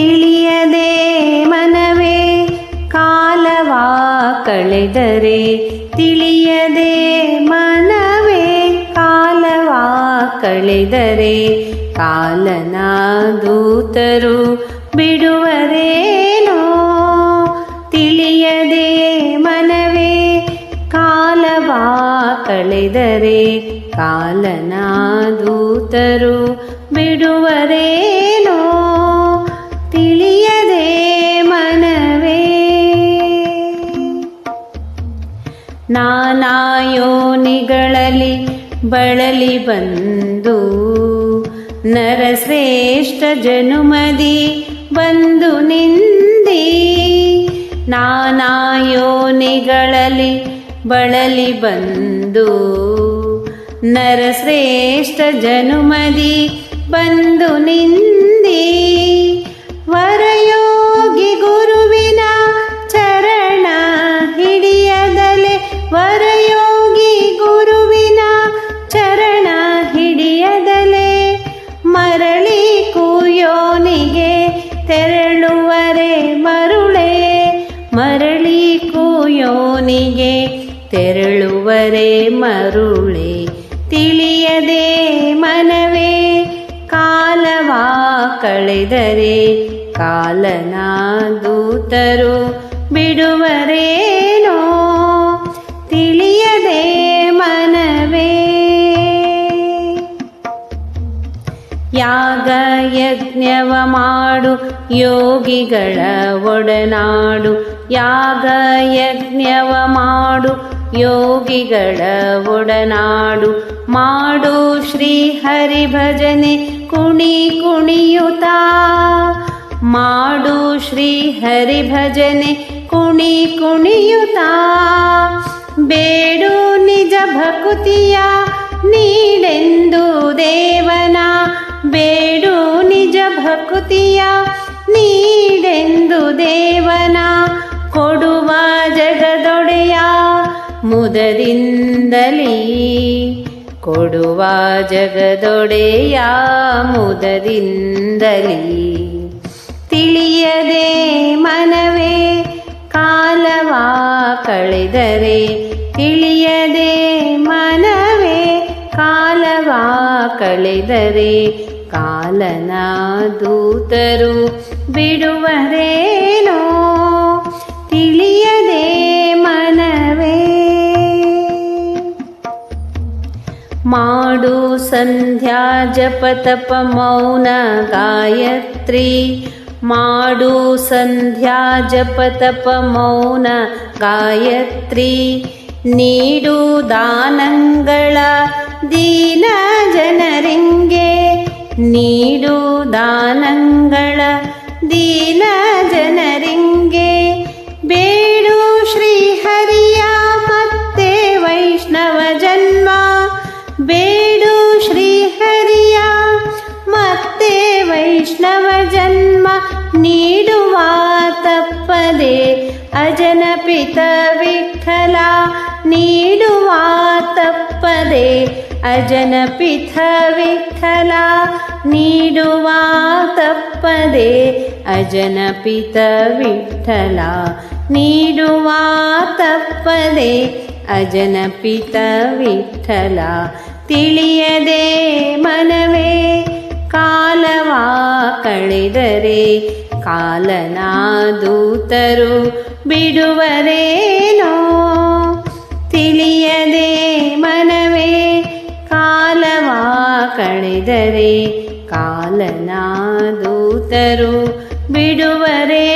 ತಿಳಿಯದೆ ಮನವೇ ಕಾಲವಾ ಕಳೆದರೆ ತಿಳಿಯದೆ ಮನವೇ ಕಾಲವಾ ಕಳೆದರೆ ಕಾಲನ ದೂತರು ಬಿಡುವರೇನೋ? ತಿಳಿಯದೆ ಮನವೇ ಕಾಲವಾ ಕಳೆದರೆ ಕಾಲನ ದೂತರು ಬಿಡುವರೇನೋ? ನಾನಾಯೋನಿಗಳಲ್ಲಿ ಬಳಲಿ ಬಂದು ನರಶ್ರೇಷ್ಠ ಜನುಮದಿ ಬಂದು ನಿಂದಿ ನಾನಾಯೋನಿಗಳಲ್ಲಿ ಬಳಲಿ ಬಂದು ನರಶ್ರೇಷ್ಠ ಜನುಮದಿ ಬಂದು ನಿಂದಿ. ತೆರಳುವರೆ ಮರುಳೆ ಮರಳಿ ಕೂಯೋನಿಗೆ ತೆರಳುವರೆ ಮರುಳೆ. ತಿಳಿಯದೆ ಮನವೇ ಕಾಲವ ಕಳೆದರೆ ಕಾಲನ ದೂತರು ಬಿಡುವರೇನೋ ಯಾಗ ಯಜ್ಞವ ಮಾಡು ಯೋಗಿಗಳ ಒಡನಾಡು ಯಾಗ ಯಜ್ಞವ ಮಾಡು ಯೋಗಿಗಳ ಒಡನಾಡು ಮಾಡು ಶ್ರೀ ಹರಿ ಭಜನೆ ಕುಣಿ ಕುಣಿಯುತ್ತಾ ಮಾಡು ಶ್ರೀ ಹರಿ ಭಜನೆ ಕುಣಿ ಕುಣಿಯುತ್ತಾ ಬೇಡು ನಿಜ ಭಕುತಿಯ ನೀಡೆಂದು ದೇವನ ಬೇಡು ನಿಜ ಭಕುತಿಯ ನೀಡೆಂದು ದೇವನ ಕೊಡುವ ಜಗದೊಡೆಯ ಮುದದಿಂದಲೀ. ಕೊಡುವ ಜಗದೊಡೆಯ ಮುದದಿಂದಲೀ. ತಿಳಿಯದೆ ಮನವೇ ಕಾಲವಾ ಕಳೆದರೆ ತಿಳಿಯದೆ ಕಳೆದರೆ ಕಾಲನ ದೂತರು ಬಿಡುವರೇನೋ ತಿಳಿಯದೆ ಮನವೇ. ಮಾಡು ಸಂಧ್ಯಾ ಜಪ ತಪ ಮೌನ ಗಾಯತ್ರಿ. ಮಾಡು ಸಂಧ್ಯಾ ಜಪ ತಪ ಮೌನ ಗಾಯತ್ರಿ. ನೀಡು ದಾನಂಗಳ ದೀನ ಜನರಿಂಗೆ ನೀಡು ದಾನಂಗಳ ದೀನ ಜನರಿಂಗೆ ಬೇಡು ಶ್ರೀಹರಿಯ ಮತ್ತೆ ವೈಷ್ಣವ ಜನ್ಮ. ಬೇಡು ಶ್ರೀಹರಿಯ ಮತ್ತೆ ವೈಷ್ಣವ ಜನ್ಮ ನೀಡುವ ತಪ್ಪದೆ ಅಜನಪಿತ ವಿಠಲ ನೀಡುವ ತಪ್ಪದೆ ಅಜನ ಪಿಥ ವಿಠಲ ನೀಡುವ ತಪ್ಪದೆ ಅಜನ ಪಿತ ವಿಠಲ ನೀಡುವ ತಪ್ಪದೆ ಅಜನ ಪಿತ ವಿಠಲ ತಿಳಿಯದೆ ಮನವೇ ಕಾಲವಾ ಕಳೆದರೆ ಕಾಲನ ದೂತರು ಬಿಡುವರೇನೋ ತಿಳಿಯದೆ ಕಳೆದರೆ ಕಾಲನ ದೂತರು ಬಿಡುವರೇ